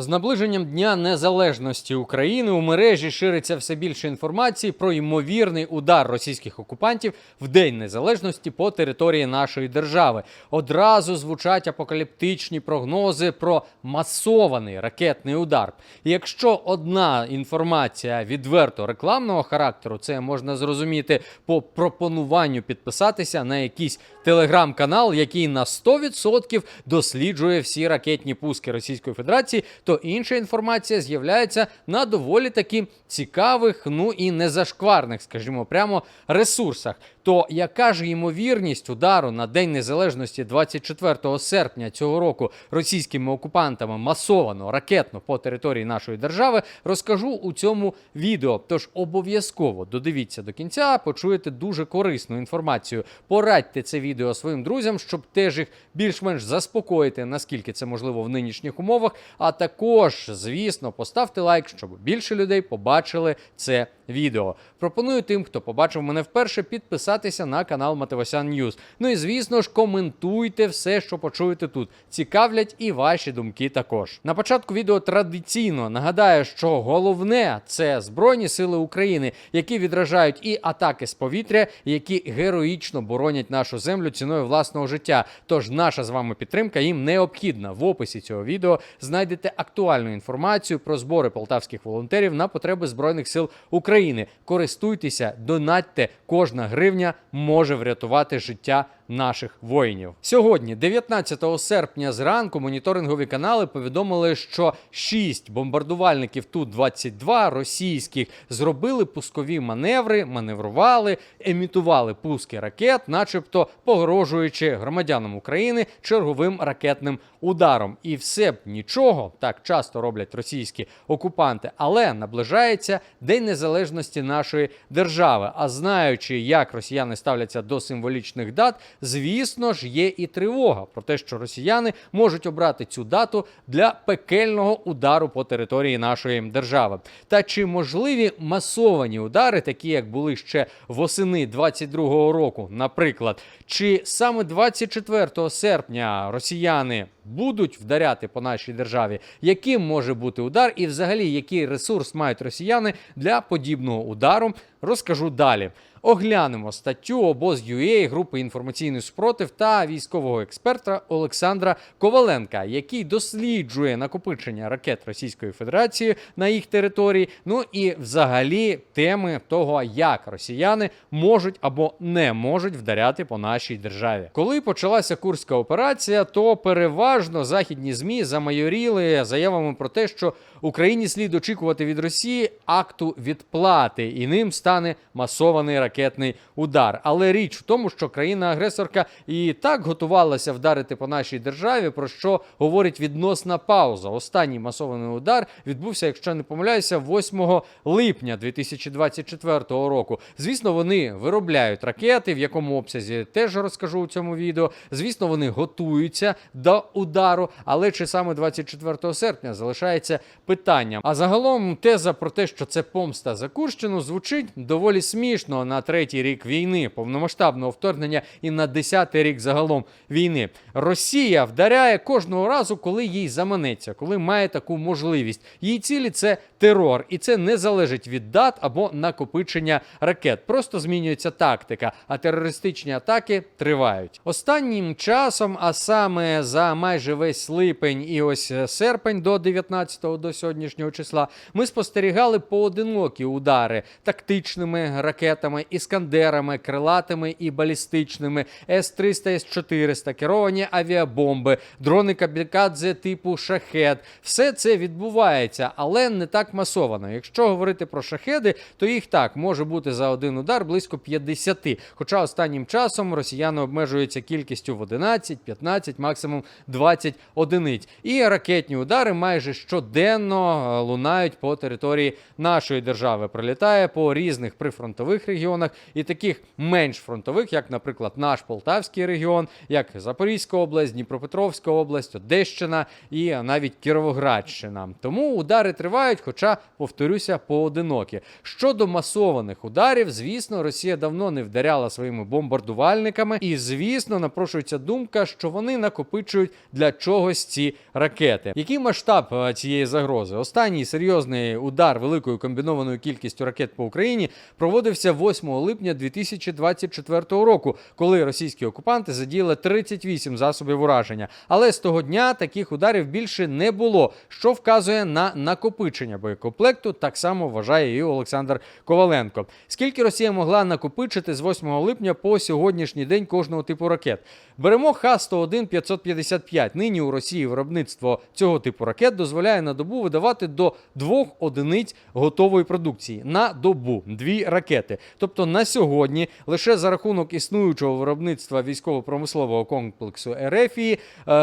З наближенням Дня Незалежності України у мережі шириться все більше інформації про ймовірний удар російських окупантів в День Незалежності по території нашої держави. Одразу звучать апокаліптичні прогнози про масований ракетний удар. Якщо одна інформація відверто рекламного характеру, це можна зрозуміти по пропонуванню підписатися на якийсь телеграм-канал, який на 100% досліджує всі ракетні пуски Російської Федерації, то інша інформація з'являється на доволі таки цікавих, ну і незашкварних, скажімо, прямо ресурсах. То яка ж ймовірність удару на День Незалежності 24 серпня цього року російськими окупантами масовано ракетно по території нашої держави, розкажу у цьому відео. Тож обов'язково додивіться до кінця, почуєте дуже корисну інформацію. Порадьте це відео своїм друзям, щоб теж їх більш-менш заспокоїти, наскільки це можливо в нинішніх умовах. А також, звісно, поставте лайк, щоб більше людей побачили це відео. Пропоную тим, хто побачив мене вперше, підписатися на канал Матевосян Ньюз. Ну і звісно ж, коментуйте все, що почуєте тут. Цікавлять і ваші думки також. На початку відео традиційно нагадаю, що головне це Збройні Сили України, які відражають і атаки з повітря, які героїчно боронять нашу землю ціною власного життя. Тож наша з вами підтримка їм необхідна. В описі цього відео знайдете актуальну інформацію про збори полтавських волонтерів на потреби Збройних сил України. Користуйтеся, донатьте. Кожна гривня може врятувати життя наших воїнів. Сьогодні, 19 серпня, зранку, моніторингові канали повідомили, що шість бомбардувальників Ту-22 російських зробили пускові маневри, маневрували, емітували пуски ракет, начебто погрожуючи громадянам України черговим ракетним ударом. І все б нічого так часто роблять російські окупанти, але наближається День Незалежності нашої держави. А знаючи, як росіяни ставляться до символічних дат, звісно ж, є і тривога про те, що росіяни можуть обрати цю дату для пекельного удару по території нашої держави. Та чи можливі масовані удари, такі як були ще восени 22-го року, наприклад, чи саме 24 серпня росіяни будуть вдаряти по нашій державі, яким може бути удар, і взагалі який ресурс мають росіяни для подібного удару, розкажу далі. Оглянемо статтю обоз.UA групи інформаційний спротив та військового експерта Олександра Коваленка, який досліджує накопичення ракет Російської Федерації на їх території. Ну і взагалі теми того, як росіяни можуть або не можуть вдаряти по нашій державі. Коли почалася курська операція, то переважно західні змі замайоріли заявами про те, що Україні слід очікувати від Росії акту відплати, і ним стане масований ракетний удар. Але річ в тому, що країна-агресорка і так готувалася вдарити по нашій державі, про що говорить відносна пауза. Останній масований удар відбувся, якщо не помиляюся, 8 липня 2024 року. Звісно, вони виробляють ракети, в якому обсязі теж розкажу у цьому відео. Звісно, вони готуються до удару, але чи саме 24 серпня залишається питанням. А загалом теза про те, що це помста за Курщину, звучить доволі смішно на третій рік війни, повномасштабного вторгнення і на десятий рік загалом війни. Росія вдаряє кожного разу, коли їй заманеться, коли має таку можливість. Її цілі це терор, і це не залежить від дат або накопичення ракет. Просто змінюється тактика, а терористичні атаки тривають. Останнім часом, а саме за майже весь липень і ось серпень до 19-го до сьогоднішнього числа, ми спостерігали поодинокі удари тактичними ракетами, іскандерами, крилатими і балістичними, С-300, С-400, керовані авіабомби, дрони камікадзе типу шахет. Все це відбувається, але не так масовано. Якщо говорити про шахеди, то їх так може бути за один удар близько 50. Хоча останнім часом росіяни обмежуються кількістю в 11, 15, максимум 20 одиниць. І ракетні удари майже щоденно е, лунають по території нашої держави. Прилітає по різних прифронтових регіонах і таких менш фронтових, як, наприклад, наш Полтавський регіон, як Запорізька область, Дніпропетровська область, Одещина і навіть Кіровоградщина. Тому удари тривають, хоча, повторюся, поодинокі. Щодо масованих ударів, звісно, Росія давно не вдаряла своїми бомбардувальниками, і звісно, напрошується думка, що вони накопичують для чогось ці ракети. Який масштаб е, цієї загрози? Останній серйозний удар великою комбінованою кількістю ракет по Україні проводився 8 липня 2024 року, коли російські окупанти задіяли 38 засобів ураження. Але з того дня таких ударів більше не було, що вказує на накопичення боєкомплекту. Так само вважає і Олександр Коваленко. Скільки Росія могла накопичити з 8 липня по сьогоднішній день кожного типу ракет? Беремо Х-101 555. Нині у Росії виробництво цього типу ракет дозволяє на добу видавати до двох одиниць готової продукції на добу дві ракети. Тобто на сьогодні лише за рахунок існуючого виробництва військово-промислового комплексу Ерефії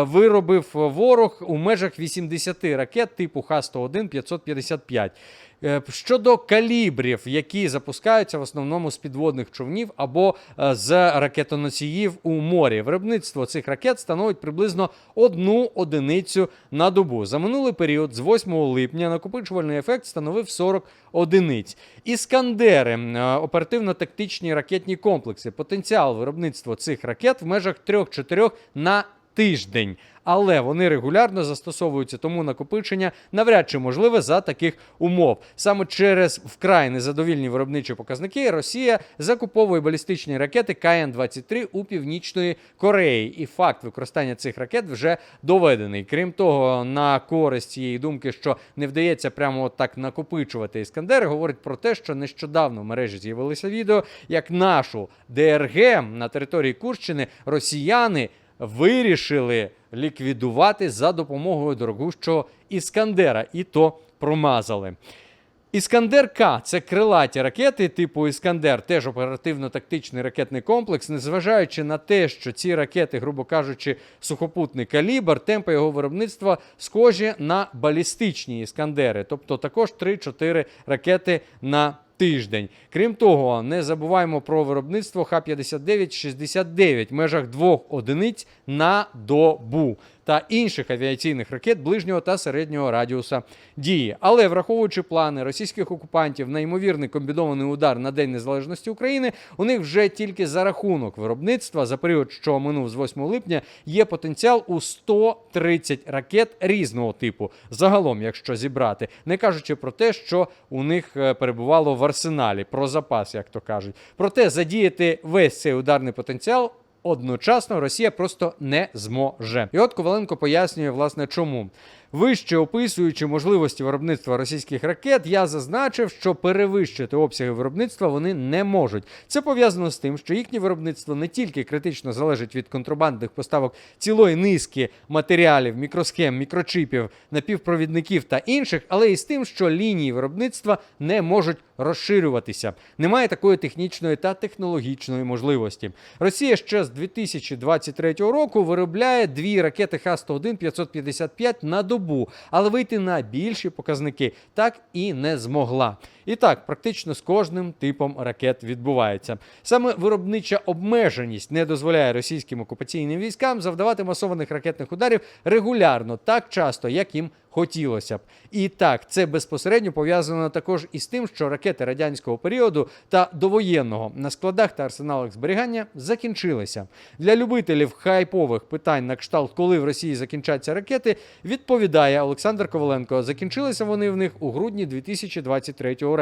виробив ворог у межах 80 ракет типу Х-101 555. Е, Щодо калібрів, які запускаються в основному з підводних човнів або е, з ракетоносіїв у морі, виробництво цих ракет становить приблизно одну одиницю на добу. За минулий період з 8 липня накопичувальний ефект становив 40 одиниць. Іскандери е, оперативно-тактичні ракетні комплекси. Потенціал виробництва цих ракет в межах 3-4 на тиждень. Але вони регулярно застосовуються, тому накопичення навряд чи можливе за таких умов. Саме через вкрай незадовільні виробничі показники Росія закуповує балістичні ракети КН-23 у північної Кореї. І факт використання цих ракет вже доведений. Крім того, на користь цієї думки, що не вдається прямо так накопичувати іскандери, говорить про те, що нещодавно в мережі з'явилося відео, як нашу ДРГ на території Курщини росіяни вирішили ліквідувати за допомогою дорогущого Іскандера, і то промазали. Іскандер К це крилаті ракети типу Іскандер, теж оперативно-тактичний ракетний комплекс. Незважаючи на те, що ці ракети, грубо кажучи, сухопутний калібр, темпи його виробництва схожі на балістичні іскандери, тобто також 3-4 ракети на тиждень. Крім того, не забуваємо про виробництво Х-59-69 в межах двох одиниць на добу та інших авіаційних ракет ближнього та середнього радіуса дії. Але враховуючи плани російських окупантів на ймовірний комбінований удар на День Незалежності України, у них вже тільки за рахунок виробництва за період, що минув з 8 липня, є потенціал у 130 ракет різного типу. Загалом, якщо зібрати, не кажучи про те, що у них е, перебувало в арсеналі, про запас, як то кажуть. Проте задіяти весь цей ударний потенціал. Одночасно Росія просто не зможе. І от Коваленко пояснює, власне, чому. Вище описуючи можливості виробництва російських ракет, я зазначив, що перевищити обсяги виробництва вони не можуть. Це пов'язано з тим, що їхнє виробництво не тільки критично залежить від контрабандних поставок цілої низки матеріалів, мікросхем, мікрочипів, напівпровідників та інших, але і з тим, що лінії виробництва не можуть розширюватися. Немає такої технічної та технологічної можливості. Росія ще з 2023 року виробляє дві ракети Х-101 555 на добу, але вийти на більші показники так і не змогла. І так, практично з кожним типом ракет відбувається. Саме виробнича обмеженість не дозволяє російським окупаційним військам завдавати масованих ракетних ударів регулярно, так часто, як їм хотілося б. І так, це безпосередньо пов'язано також із тим, що ракети радянського періоду та довоєнного на складах та арсеналах зберігання закінчилися. Для любителів хайпових питань на кшталт, коли в Росії закінчаться ракети, відповідає Олександр Коваленко. Закінчилися вони в них у грудні 2023 року.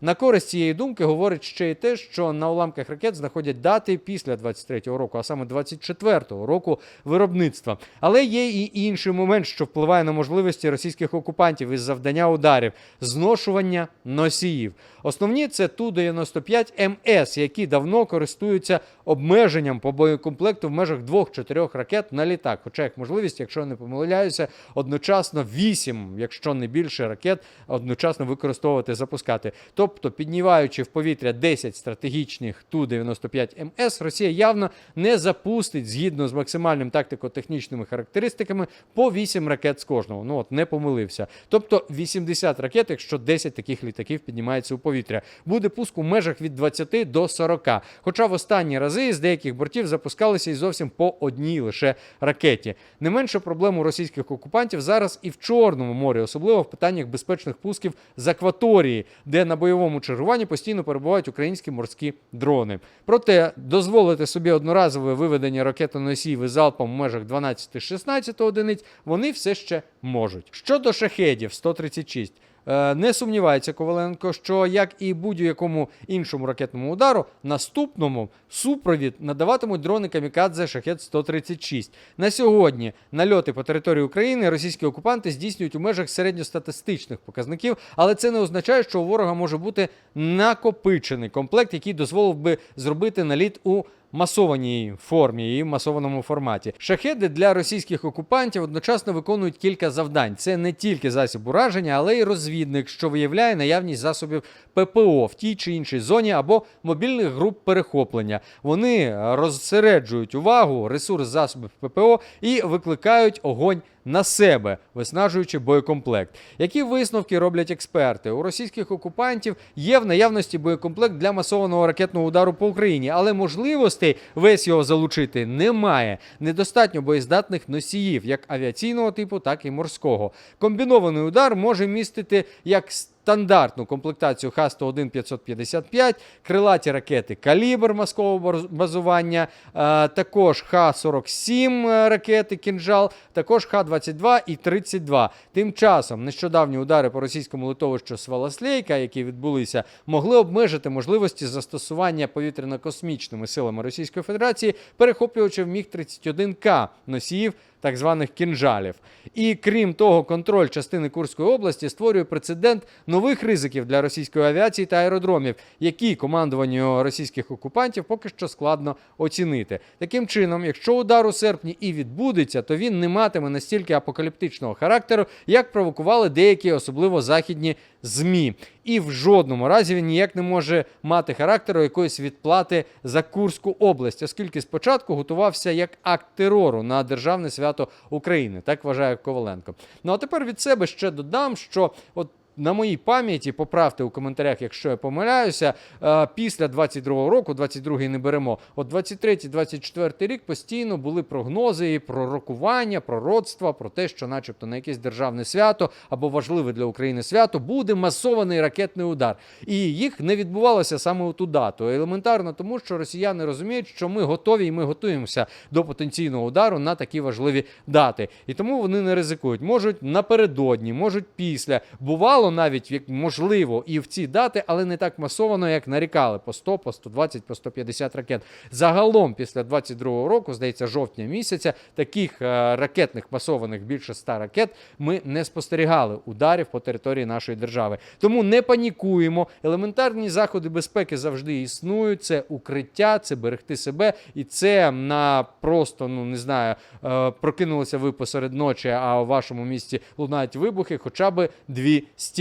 На користь цієї думки говорить ще й те, що на уламках ракет знаходять дати після 23-го року, а саме 24-го року виробництва. Але є і інший момент, що впливає на можливості російських окупантів із завдання ударів зношування носіїв. Основні це Ту-95 МС, які давно користуються обмеженням по боєкомплекту в межах 2-4 ракет на літак. Хоча як можливість, якщо я не помиляюся, одночасно 8, якщо не більше ракет, одночасно використовувати запускати. Тобто, піднімаючи в повітря 10 стратегічних Ту-95 МС, Росія явно не запустить згідно з максимальним тактико-технічними характеристиками по 8 ракет з кожного. Ну от не помилився. Тобто 80 ракет, якщо 10 таких літаків піднімається у повітря. Буде пуск у межах від 20 до 40. Хоча в останні рази з деяких бортів запускалися і зовсім по одній лише ракеті. Не менше проблем у російських окупантів зараз і в Чорному морі, особливо в питаннях безпечних пусків з акваторії де на бойовому чергуванні постійно перебувають українські морські дрони. Проте дозволити собі одноразове виведення ракетоносіїв із залпом в межах 12-16 одиниць вони все ще можуть. Щодо шахедів 136, Е, Не сумнівається Коваленко, що як і будь-якому іншому ракетному удару, наступному супровід надаватимуть дрони Камікадзе Шахет 136. На сьогодні нальоти по території України російські окупанти здійснюють у межах середньостатистичних показників, але це не означає, що у ворога може бути накопичений комплект, який дозволив би зробити наліт у масованій формі і в масованому форматі. Шахеди для російських окупантів одночасно виконують кілька завдань. Це не тільки засіб ураження, але й розвідник, що виявляє наявність засобів ППО в тій чи іншій зоні або мобільних груп перехоплення. Вони розсереджують увагу, ресурс засобів ППО і викликають огонь. На себе виснажуючи боєкомплект. Які висновки роблять експерти? У російських окупантів є в наявності боєкомплект для масованого ракетного удару по Україні, але можливостей весь його залучити немає. Недостатньо боєздатних носіїв, як авіаційного типу, так і морського. Комбінований удар може містити як стандартну комплектацію Х-101 555, крилаті ракети «Калібр» морського баз- базування, е, також Х-47 ракети «Кінжал», також Х-22 і 32. Тим часом нещодавні удари по російському литовищу Сваласлейка, які відбулися, могли обмежити можливості застосування повітряно-космічними силами Російської Федерації перехоплювачів Міг-31К носіїв так званих кінжалів. І крім того, контроль частини Курської області створює прецедент нових ризиків для російської авіації та аеродромів, які командуванню російських окупантів поки що складно оцінити. Таким чином, якщо удар у серпні і відбудеться, то він не матиме настільки апокаліптичного характеру, як провокували деякі, особливо західні ЗМІ. І в жодному разі він ніяк не може мати характеру якоїсь відплати за Курську область, оскільки спочатку готувався як акт терору на державне свято України. Так вважає Коваленко. Ну а тепер від себе ще додам, що от. На моїй пам'яті, поправте у коментарях, якщо я помиляюся, е, після 22-го року, 22-й не беремо, от 23-24 рік постійно були прогнози і пророкування, пророцтва про те, що, начебто, на якесь державне свято або важливе для України свято буде масований ракетний удар. І їх не відбувалося саме у ту дату. Елементарно тому, що росіяни розуміють, що ми готові і ми готуємося до потенційного удару на такі важливі дати. І тому вони не ризикують. Можуть напередодні, можуть після. Бувало навіть як можливо і в ці дати, але не так масовано, як нарікали по 100, по 120, по 150 ракет. Загалом, після 22-го року, здається, жовтня місяця, таких е, ракетних масованих більше 100 ракет ми не спостерігали ударів по території нашої держави. Тому не панікуємо. Елементарні заходи безпеки завжди існують. Це укриття, це берегти себе, і це на просто ну не знаю, е, прокинулися ви посеред ночі, а у вашому місті лунають вибухи, хоча б дві стіни.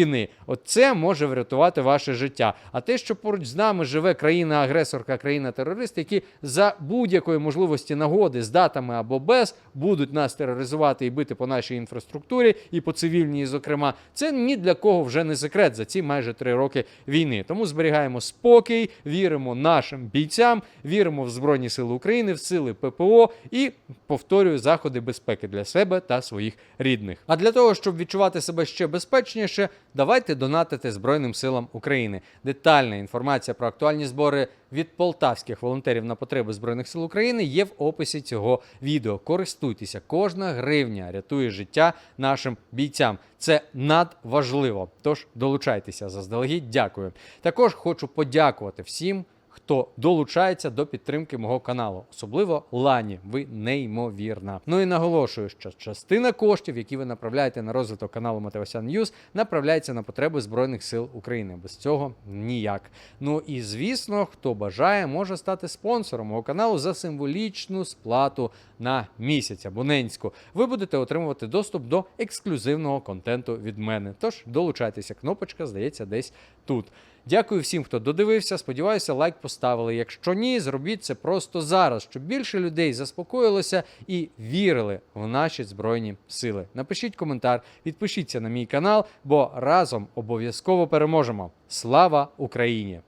От це може врятувати ваше життя. А те, що поруч з нами живе країна-агресорка, країна-терорист, які за будь-якої можливості нагоди з датами або без будуть нас тероризувати і бити по нашій інфраструктурі і по цивільній, зокрема, це ні для кого вже не секрет за ці майже три роки війни. Тому зберігаємо спокій, віримо нашим бійцям, віримо в Збройні Сили України, в сили ППО і повторюю заходи безпеки для себе та своїх рідних. А для того, щоб відчувати себе ще безпечніше, давайте донатити Збройним силам України. Детальна інформація про актуальні збори від полтавських волонтерів на потреби Збройних сил України є в описі цього відео. Користуйтеся, кожна гривня рятує життя нашим бійцям. Це надважливо. Тож долучайтеся заздалегідь. Дякую. Також хочу подякувати всім. Хто долучається до підтримки мого каналу, особливо Лані, ви неймовірна. Ну і наголошую, що частина коштів, які ви направляєте на розвиток каналу Матевосян Ньюз, направляється на потреби Збройних сил України. Без цього ніяк. Ну і звісно, хто бажає, може стати спонсором мого каналу за символічну сплату на місяць абонентську. Ви будете отримувати доступ до ексклюзивного контенту від мене. Тож долучайтеся, кнопочка здається десь тут. Дякую всім, хто додивився. Сподіваюся, лайк поставили. Якщо ні, зробіть це просто зараз, щоб більше людей заспокоїлося і вірили в наші збройні сили. Напишіть коментар, підпишіться на мій канал, бо разом обов'язково переможемо. Слава Україні!